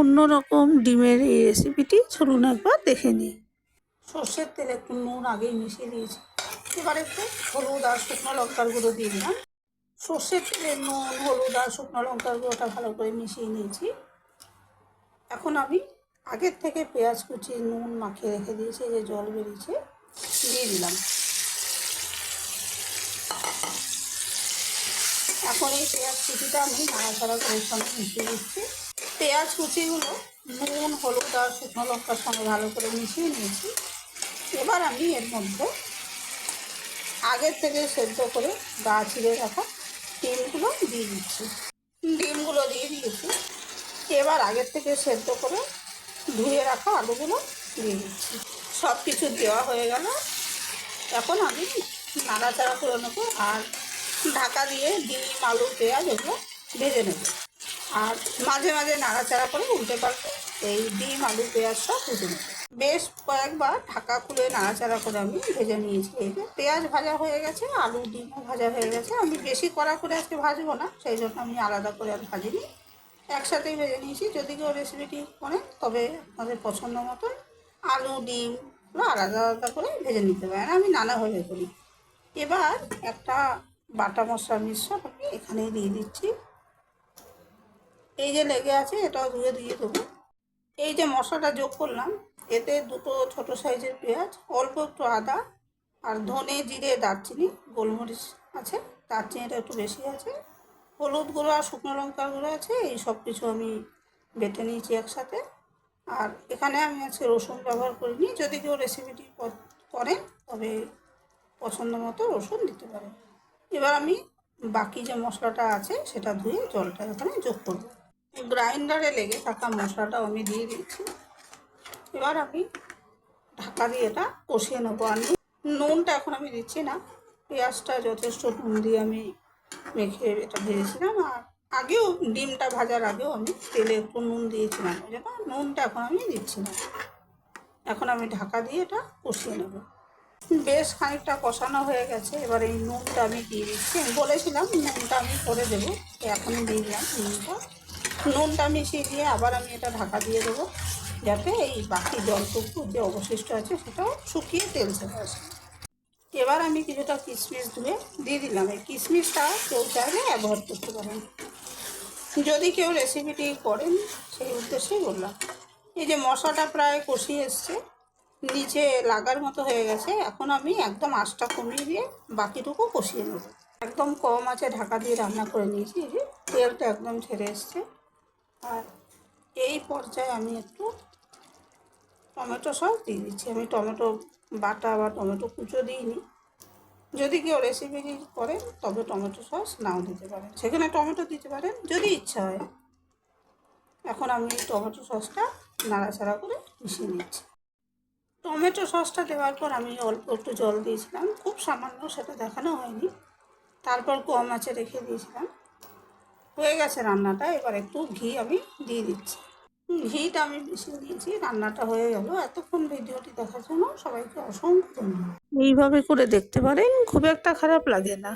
অন্যরকম ডিমের এই রেসিপিটি চলুন একবার দেখে নিই। সর্ষের তেল একটু নুন আগেই মিশিয়ে দিয়েছি। এবার একটু হলুদ আর শুকনো লঙ্কার গুঁড়ো দিয়ে দিলাম। সর্ষের তেলে নুন, হলুদ আর শুকনো লঙ্কার গুঁড়োটা ভালো করে মিশিয়ে নিয়েছি। এখন আমি আগের থেকে পেঁয়াজ কুচি, নুন মাখিয়ে রেখে দিয়েছি যে জল বেরিয়েছে, দিয়ে দিলাম। এখন এই পেঁয়াজ কুচিটা আমি নাড়াচাড়া করে সঙ্গে মিশিয়ে দিচ্ছি। পেঁয়াজ কুচিগুলো, নুন, হলুদ আর শুকনো লঙ্কার সঙ্গে ভালো করে মিশিয়ে নিয়েছি। এবার আমি এর মধ্যে আগের থেকে সেদ্ধ করে গা ছিঁড়ে রাখা ডিমগুলো দিয়ে দিচ্ছি। ডিমগুলো দিয়ে দিয়েছি। এবার আগের থেকে সেদ্ধ করে ধুয়ে রাখা আলুগুলো দিয়ে দিচ্ছি। সব কিছু দেওয়া হয়ে গেল। এখন আমি নাড়াচাড়া করে নেব আর ঢাকা দিয়ে ডিম, আলু, পেঁয়াজ এগুলো ভেজে নেব। আর মাঝে মাঝে নাড়াচাড়া করে উল্টে পাল্টে এই ডিম, আলু, পেঁয়াজ সব ভেজে বেশ কয়েকবার ঢাকা খুলে নাড়াচাড়া করে আমি ভেজে নিয়েছি। এই পেঁয়াজ ভাজা হয়ে গেছে, আলু ডিমও ভাজা হয়ে গেছে। আমি বেশি কড়া করে আজকে ভাজবো না, সেই জন্য আমি আলাদা করে আর ভাজিনি। একসাথেই ভেজে নিয়েছি, যদি কেউ রেসিপিটি করেন তবে আপনাদের পছন্দ মতন আলু, ডিম আলাদা আলাদা করে ভেজে নিতে পারেন। আমি নানাভাবে করি। এবার একটা বাটা মশলা মিশ্রণ আমি এখানেই দিয়ে দিচ্ছি। এই যে লেগে আছে, এটাও ধুয়ে দিয়ে দেবো এই যে মশলাটা যোগ করলাম, এতে দুটো ছোট সাইজের পেঁয়াজ, অল্প একটু আদা আর ধনে, জিরে, দারচিনি, গোলমরিচ আছে, দারচিনিটা একটু বেশি আছে। হলুদ গুঁড়ো আর শুকনো লঙ্কার গুঁড়ো আছে, এই সব কিছু আমি বেটে নিয়েছি একসাথে। আর এখানে আমি আজকে রসুন ব্যবহার করিনি, যদি কেউ রেসিপিটি করেন, তবে পছন্দ মতো রসুন দিতে পারেন। এবার আমি বাকি যে মশলাটা আছে, সেটা ধুয়ে জলটা এখানে যোগ করব। গ্রাইন্ডারে লেগে থাকা মশলাটাও আমি দিয়ে দিচ্ছি। এবার আমি ঢাকা দিয়ে এটা কষিয়ে নেব। আর নুনটা এখন আমি দিচ্ছি না, পেঁয়াজটা যথেষ্ট নুন দিয়ে আমি মেখে এটা ভেজেছিলাম। আর আগেও ডিমটা ভাজার আগেও আমি তেলে একটু নুন দিয়েছিলাম, ওই জন্য নুনটা এখন আমি দিচ্ছি না। এখন আমি ঢাকা দিয়ে এটা কষিয়ে নেব। বেশ খানিকটা কষানো হয়ে গেছে, এবার এই নুনটা আমি দিয়ে দিচ্ছি। বলেছিলাম নুনটা আমি করে দেবো এখনই দিয়ে দিলাম নুনটা। নুনটা মিশিয়ে দিয়ে আবার আমি এটা ঢাকা দিয়ে দেবো, যাতে এই বাকি জলটুকু যে অবশিষ্ট আছে সেটাও শুকিয়ে তেল ছেড়ে আসে। এবার আমি কিছুটা কিশমিশ ধুয়ে দিয়ে দিলাম। এই কিশমিশটা কেউ চাইলে ব্যবহার করতে পারেন। যদি কেউ রেসিপিটি করেন, সেই উদ্দেশ্যেই বললাম। এই যে মশলাটা প্রায় কষিয়ে এসছে, নিচে লাগার মতো হয়ে গেছে, এখন আমি একদম আঁচটা কমিয়ে দিয়ে বাকিটুকু কষিয়ে নেব। একদম কম আছে ঢাকা দিয়ে রান্না করে নিয়েছি। এই যে তেলটা একদম ছেড়ে এসছে। আর এই পর্যায়ে আমি একটু টমেটো সস দিয়ে দিচ্ছি। আমি টমেটো বাটা বা টমেটো কুচো দিইনি। যদি কেউ রেসিপি করেন তবে টমেটো সস নাও দিতে পারেন। সেখানে টমেটো দিতে পারেন, যদি ইচ্ছা হয়। এখন আমি টমেটো সসটা নাড়াচাড়া করে মিশিয়ে নিচ্ছি। টমেটো সসটা দেওয়ার পর আমি অল্প একটু জল দিয়েছিলাম। খুব সামান্য সেটা দেখানো হয়নি। তারপর কম আছে রেখে দিয়েছিলাম। হয়ে গেছে রান্নাটা, এবার একটু ঘি আমি দিয়ে দিচ্ছি। ঘিটা আমি বেশি দিয়েছি, রান্নাটা হয়ে গেল। এতক্ষণ ভিডিওটি দেখার জন্য সবাইকে অসংখ্য ধন্যবাদ। এইভাবে করে দেখতে পারেন, খুব একটা খারাপ লাগে না।